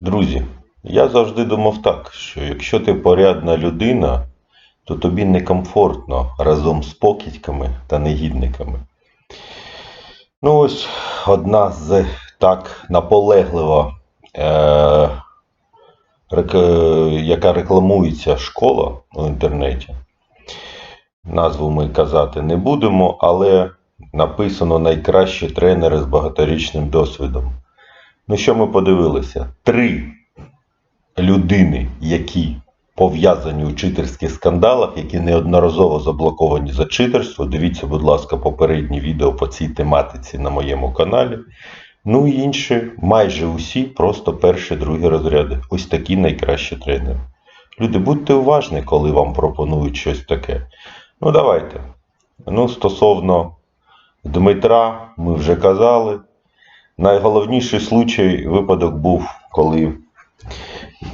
Друзі, я завжди думав так, що якщо ти порядна людина, то тобі некомфортно разом з покидьками та негідниками. Ну ось одна з так наполеглива, е, рек- яка рекламується школа у інтернеті. Назву ми казати не будемо, але написано найкращі тренери з багаторічним досвідом. Ну що ми подивилися? Три людини, які пов'язані у читерських скандалах, які неодноразово заблоковані за читерство. Дивіться, будь ласка, попередні відео по цій тематиці на моєму каналі. Ну і інші, майже усі, просто перші, другі розряди. Ось такі найкращі тренери. Люди, будьте уважні, коли вам пропонують щось таке. Ну, давайте. Ну, стосовно Дмитра, ми вже казали. Найголовніший случай, випадок був, коли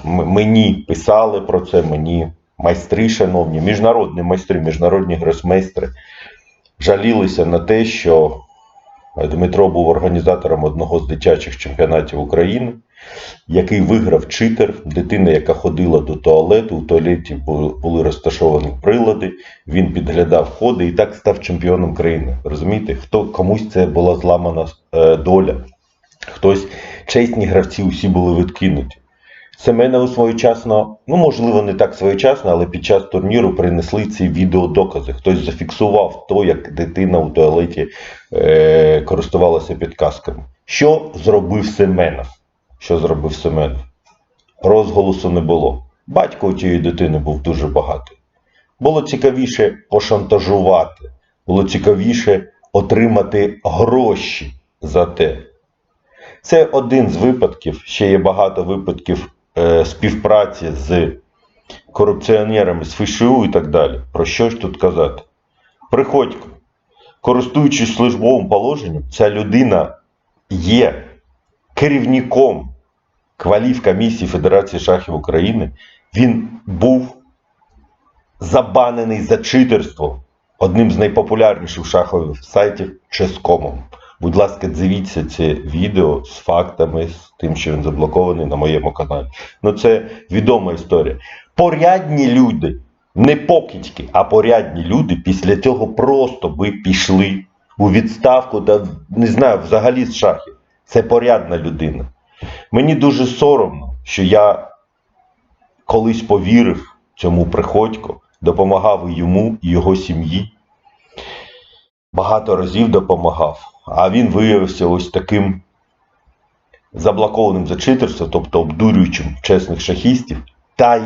мені писали про це, мені майстри, шановні, міжнародні майстри, міжнародні гросмейстри жалілися на те, що Дмитро був організатором одного з дитячих чемпіонатів України, який виграв читер, дитина, яка ходила до туалету, у туалеті були розташовані прилади, він підглядав ходи і так став чемпіоном країни. Розумієте, хто комусь це була зламана е, доля, хтось чесні гравці усі були відкинуті. Семенову своєчасно, ну можливо, не так своєчасно, але під час турніру принесли ці відеодокази. Хтось зафіксував то, як дитина у туалеті е, користувалася підказками. Що зробив Семенов? Що зробив Семенов? Розголосу не було. Батько у тієї дитини був дуже багатий. Було цікавіше пошантажувати, було цікавіше отримати гроші за те. Це один з випадків. Ще є багато випадків е, співпраці з корупціонерами з ФШУ і так далі. Про що ж тут казати? Приходько, користуючись службовим положенням, ця людина є керівником квалів комісії Федерації шахів України. Він був забанений за читерство одним з найпопулярніших шахових сайтів Ческомом. Будь ласка, дивіться це відео з фактами, з тим, що він заблокований на моєму каналі. Ну це відома історія. Порядні люди, не покидьки, а порядні люди після цього просто би пішли у відставку та не знаю, взагалі з шахів. Це порядна людина. Мені дуже соромно, що я колись повірив цьому приходьку, допомагав і йому і його сім'ї. Багато разів допомагав. А він виявився ось таким заблокованим за читерство, тобто обдурюючим чесних шахістів, та й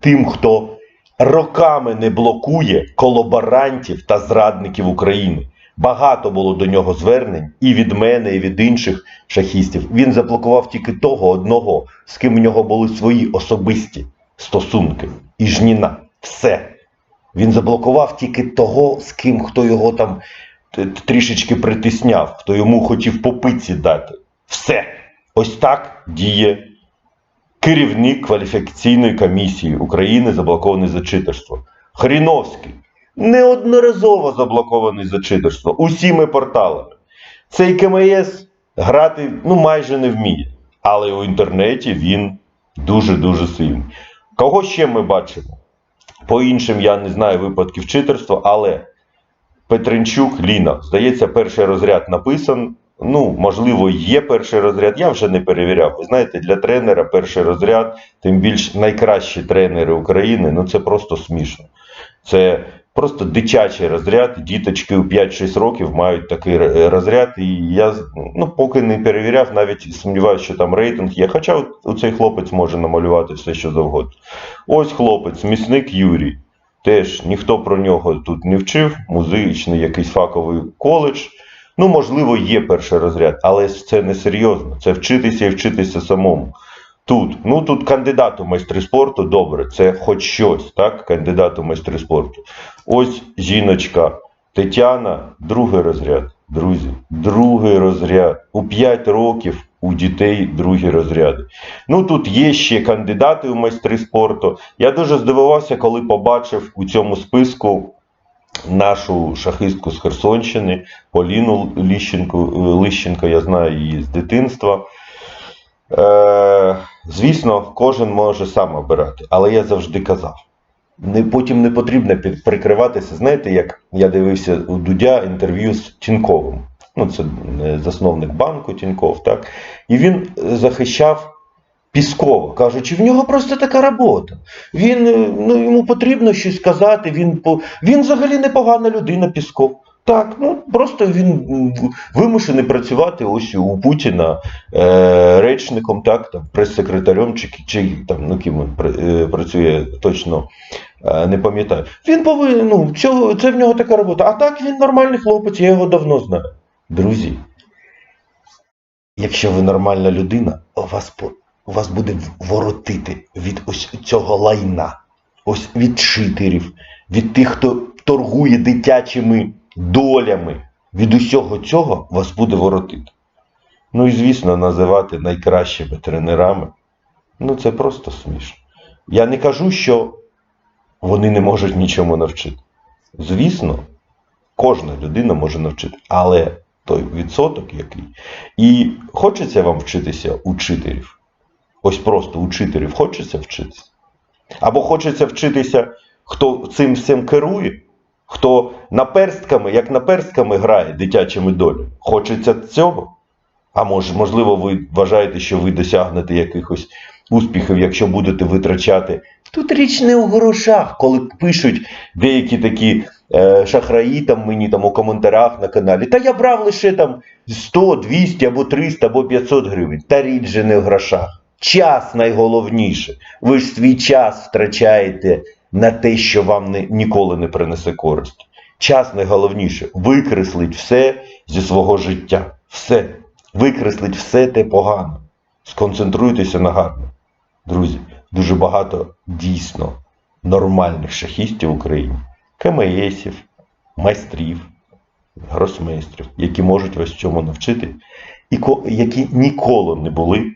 тим, хто роками не блокує колаборантів та зрадників України. Багато було до нього звернень і від мене, і від інших шахістів. Він заблокував тільки того одного, з ким у нього були свої особисті стосунки. І жніна. Все. Він заблокував тільки того, з ким хто його там трішечки притисняв, хто йому хотів по пиці дати. Все. Ось так діє керівник кваліфікаційної комісії України, заблокований за читерство. Хріновський. Неодноразово заблокований за читерство усіми порталами. Цей КМС грати ну, майже не вміє. Але у інтернеті він дуже-дуже сильний. Кого ще ми бачимо? По іншим я не знаю випадків читерства, але Петренчук Ліна. Здається, перший розряд написан. Ну, можливо, є перший розряд. Я вже не перевіряв. Ви знаєте, для тренера перший розряд, тим більш найкращі тренери України, ну це просто смішно. Це просто дитячий розряд. Діточки у 5-6 років мають такий розряд. І я ну, поки не перевіряв, навіть сумніваюся, що там рейтинг є. Хоча от цей хлопець може намалювати все, що завгодно. Ось хлопець, місник Юрій. Теж ніхто про нього тут не вчив, музичний якийсь факовий коледж. Ну, можливо, є перший розряд, але це не серйозно. Це вчитися і вчитися самому. Тут, ну тут кандидат у майстри спорту, добре, це хоч щось, так? Кандидат у майстри спорту. Ось жіночка Тетяна, другий розряд. Друзі, другий розряд. У 5 років у дітей другі розряди. Ну тут є ще кандидати у майстри спорту. Я дуже здивувався, коли побачив у цьому списку нашу шахистку з Херсонщини, Поліну Ліщенко. Лищенко, я знаю її з дитинства. Е, Звісно, кожен може сам обирати, але я завжди казав. Не, потім не потрібно прикриватися. Знаєте, як я дивився у Дудя інтерв'ю з Тіньковим. Ну, це е, засновник банку Тіньков, так? І він е, захищав Піскова, кажучи, в нього просто така робота. Він, е, ну, йому потрібно щось сказати. Він, він взагалі непогана людина, Пісков. Так, ну просто він вимушений працювати ось у Путіна е, речником, так, там, прес-секретарем, чи, чи там, ну, ким е, працює точно е, не пам'ятаю. Він повинен, ну, цього, це в нього така робота. А так він нормальний хлопець, я його давно знаю. Друзі, якщо ви нормальна людина, вас, вас буде воротити від ось цього лайна, ось від читерів, від тих, хто торгує дитячими долями. Від усього цього вас буде воротити. Ну і звісно, називати найкращими тренерами. Ну це просто смішно. Я не кажу, що вони не можуть нічому навчити. Звісно, кожна людина може навчити, але той відсоток який. І хочеться вам вчитися у читерів. Ось просто у читерів хочеться вчитися. Або хочеться вчитися, хто цим всім керує, хто наперстками, як наперстками грає дитячими долями. Хочеться цього. А може, можливо, ви вважаєте, що ви досягнете якихось успіхів, якщо будете витрачати. Тут річ не у грошах, коли пишуть деякі такі е, шахраї там мені там у коментарях на каналі. Та я брав лише там 100, 200 або 300 або 500 гривень. Та річ же не в грошах. Час найголовніше. Ви ж свій час втрачаєте на те, що вам не, ніколи не принесе користь. Час найголовніше. Викреслить все зі свого життя. Все. Викреслить все те погане. Сконцентруйтеся на гарне. Друзі, дуже багато дійсно нормальних шахістів в Україні. КМСів, майстрів, гросмейстрів, які можуть вас цьому навчити, і які ніколи не були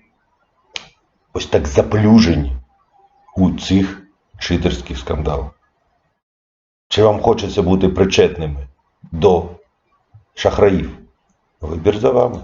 ось так заплюжені у цих читерських скандалах. Чи вам хочеться бути причетними до шахраїв? Вибір за вами.